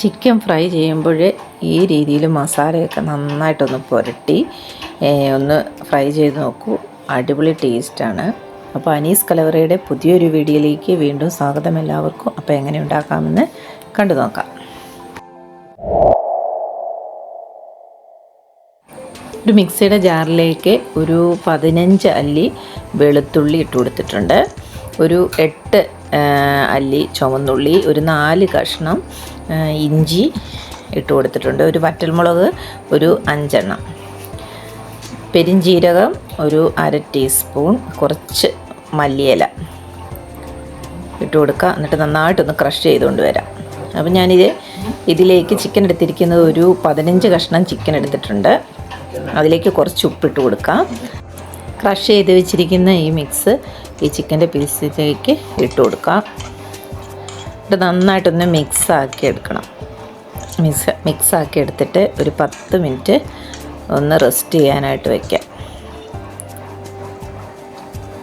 Chicken fry ചെയ്യുമ്പോൾ ഈ രീതിയിൽ മസാലയൊക്കെ നന്നായിട്ടൊന്ന് പുരട്ടി ഒന്ന് ഫ്രൈ ചെയ്ത് നോക്കൂ. അടിപൊളി ടേസ്റ്റാണ്. അപ്പോൾ അനീസ് കലവറയുടെ പുതിയൊരു വീഡിയോയിലേക്ക് വീണ്ടും സ്വാഗതം എല്ലാവർക്കും. അപ്പോൾ എങ്ങനെ ഉണ്ടാക്കാമെന്ന് കണ്ടു നോക്കാം. ഒരു മിക്സിയുടെ ജാറിലേക്ക് ഒരു പതിനഞ്ച് അല്ലി വെളുത്തുള്ളി ഇട്ട് കൊടുത്തിട്ടുണ്ട്. ഒരു എട്ട് അല്ലി ചുമന്നുള്ളി ഒരു നാല് കഷ്ണം ഇഞ്ചി ഇട്ട് കൊടുത്തിട്ടുണ്ട്. ഒരു വറ്റൽമുളക് ഒരു അഞ്ചെണ്ണം. പെരിഞ്ജീരകം ഒരു അര ടീസ്പൂൺ കുറച്ച് മല്ലിയില ഇട്ട് കൊടുക്കുക. എന്നിട്ട് നന്നായിട്ടൊന്ന് ക്രഷ് ചെയ്തുകൊണ്ട് വരാം. അപ്പം ഞാനിത് ഇതിലേക്ക് ചിക്കൻ എടുത്തിരിക്കുന്നത് ഒരു പതിനഞ്ച് കഷ്ണം ചിക്കൻ എടുത്തിട്ടുണ്ട്. അതിലേക്ക് കുറച്ച് ഉപ്പിട്ട് കൊടുക്കാം. ക്രഷ് ചെയ്ത് വെച്ചിരിക്കുന്ന ഈ മിക്സ് ഈ ചിക്കന്റെ പീസിലേക്ക് ഇട്ട് കൊടുക്കാം. ഇത് നന്നായിട്ടൊന്ന് മിക്സ് ആക്കി എടുക്കണം. മിക്സ് മിക്സ് ആക്കി എടുത്തിട്ട് ഒരു പത്ത് മിനിറ്റ് ഒന്ന് റെസ്റ്റ് ചെയ്യാനായിട്ട് വയ്ക്കാം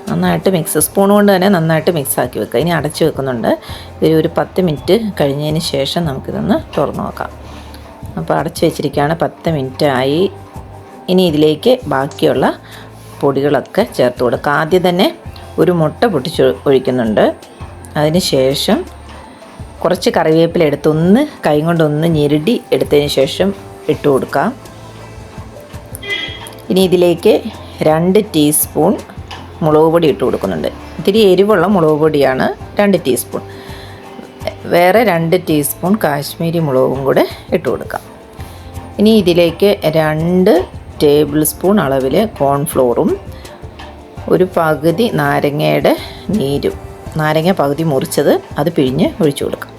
നന്നായിട്ട് മിക്സ് സ്പൂൺ കൊണ്ട് തന്നെ നന്നായിട്ട് മിക്സ് ആക്കി വെക്കുക. ഇനി അടച്ച് വെക്കുന്നുണ്ട്. ഒരു ഒരു പത്ത് മിനിറ്റ് കഴിഞ്ഞതിന് ശേഷം നമുക്കിതൊന്ന് തുറന്നു നോക്കാം. അപ്പോൾ അടച്ച് വെച്ചിരിക്കുകയാണ് പത്ത് മിനിറ്റ് ആയി. ഇനി ഇതിലേക്ക് ബാക്കിയുള്ള പൊടികളൊക്കെ ചേർത്ത് കൊടുക്കുക. ആദ്യം തന്നെ ഒരു മുട്ട പൊട്ടിച്ച് ഒഴിക്കുന്നുണ്ട്. അതിന് ശേഷം കുറച്ച് കറിവേപ്പില എടുത്ത് ഒന്ന് കൈ കൊണ്ടൊന്ന് ഞെരുടി എടുത്തതിന് ശേഷം ഇട്ട് കൊടുക്കാം ഇനി ഇതിലേക്ക് രണ്ട് ടീസ്പൂൺ മുളക് പൊടി ഇട്ട് കൊടുക്കുന്നുണ്ട്. ഇത്തിരി എരിവുള്ള മുളക് പൊടിയാണ് രണ്ട് ടീസ്പൂൺ. വേറെ രണ്ട് ടീസ്പൂൺ കാശ്മീരി മുളകും കൂടെ ഇട്ട് കൊടുക്കാം ഇനി ഇതിലേക്ക് രണ്ട് ടേബിൾ സ്പൂൺ അളവിൽ കോൺഫ്ലോറും ഒരു പകുതി നാരങ്ങയുടെ നീരും നാരങ്ങ പകുതി മുറിച്ചത് അത് പിഴിഞ്ഞ് ഒഴിച്ചു കൊടുക്കാം.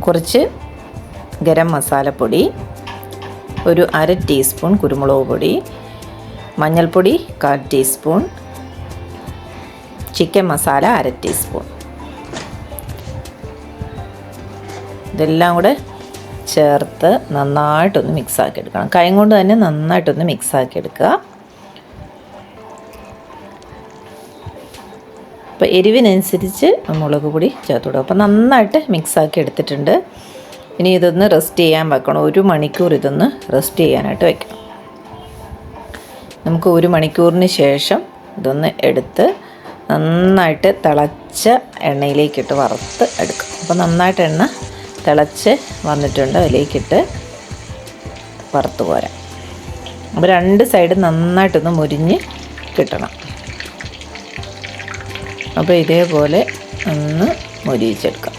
കുറച്ച് ഗരം മസാലപ്പൊടി ഒരു അര ടീസ്പൂൺ കുരുമുളക് പൊടി മഞ്ഞൾപ്പൊടി കാൽ ടീസ്പൂൺ ചിക്കൻ മസാല അര ടീസ്പൂൺ. ഇതെല്ലാം കൂടെ ചേർത്ത് നന്നായിട്ടൊന്ന് മിക്സാക്കി എടുക്കണം കൈ കൊണ്ട് തന്നെ നന്നായിട്ടൊന്ന് മിക്സാക്കി എടുക്കുക അപ്പോൾ എരിവിനനുസരിച്ച് മുളക് പൊടി ചേർത്ത് കൊടുക്കുക. അപ്പോൾ നന്നായിട്ട് മിക്സാക്കി എടുത്തിട്ടുണ്ട്. ഇനി ഇതൊന്ന് റെസ്റ്റ് ചെയ്യാൻ വെക്കണം. ഒരു മണിക്കൂർ ഇതൊന്ന് റെസ്റ്റ് ചെയ്യാനായിട്ട് വെക്കണം. നമുക്ക് ഒരു മണിക്കൂറിന് ശേഷം ഇതൊന്ന് എടുത്ത് നന്നായിട്ട് തിളച്ച എണ്ണയിലേക്കിട്ട് വറുത്ത് എടുക്കാം. അപ്പോൾ നന്നായിട്ട് എണ്ണ തിളച്ച് വന്നിട്ടുണ്ട് അതിലേക്കിട്ട് വറുത്ത് പോരാം. അപ്പോൾ രണ്ട് സൈഡ് നന്നായിട്ടൊന്ന് മുരിഞ്ഞ് കിട്ടണം. അപ്പോൾ ഇതേപോലെ ഒന്ന് മുരിയിച്ചെടുക്കാം.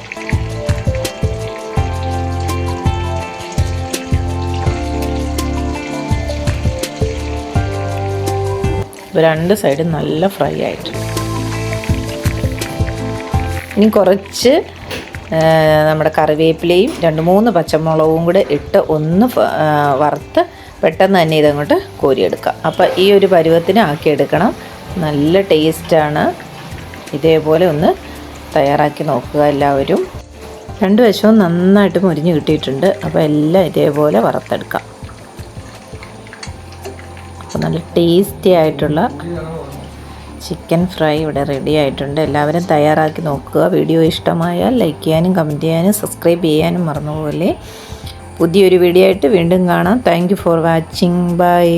അപ്പോൾ രണ്ട് സൈഡും നല്ല ഫ്രൈ ആയിട്ടുണ്ട്. ഇനി കുറച്ച് നമ്മുടെ കറിവേപ്പിലയും രണ്ട് മൂന്ന് പച്ചമുളകും കൂടെ ഇട്ട് ഒന്ന് വറുത്ത് പെട്ടെന്ന് തന്നെ ഇതങ്ങോട്ട് കോരിയെടുക്കുക അപ്പോൾ ഈ ഒരു പരുവത്തിന് ആക്കിയെടുക്കണം. നല്ല ടേസ്റ്റാണ്. ഇതേപോലെ ഒന്ന് തയ്യാറാക്കി നോക്കുക എല്ലാവരും. രണ്ട് വശവും നന്നായിട്ട് മുരിഞ്ഞ് കിട്ടിയിട്ടുണ്ട്. അപ്പോൾ എല്ലാം ഇതേപോലെ വറുത്തെടുക്കാം. അപ്പോൾ നല്ല ടേസ്റ്റി ആയിട്ടുള്ള ചിക്കൻ ഫ്രൈ ഇവിടെ റെഡി ആയിട്ടുണ്ട്. എല്ലാവരും തയ്യാറാക്കി നോക്കുക. വീഡിയോ ഇഷ്ടമായാൽ ലൈക്ക് ചെയ്യാനും കമന്റ് ചെയ്യാനും സബ്സ്ക്രൈബ് ചെയ്യാനും മറന്നുപോലെ പുതിയൊരു വീഡിയോ ആയിട്ട് വീണ്ടും കാണാം. Thank for watching bye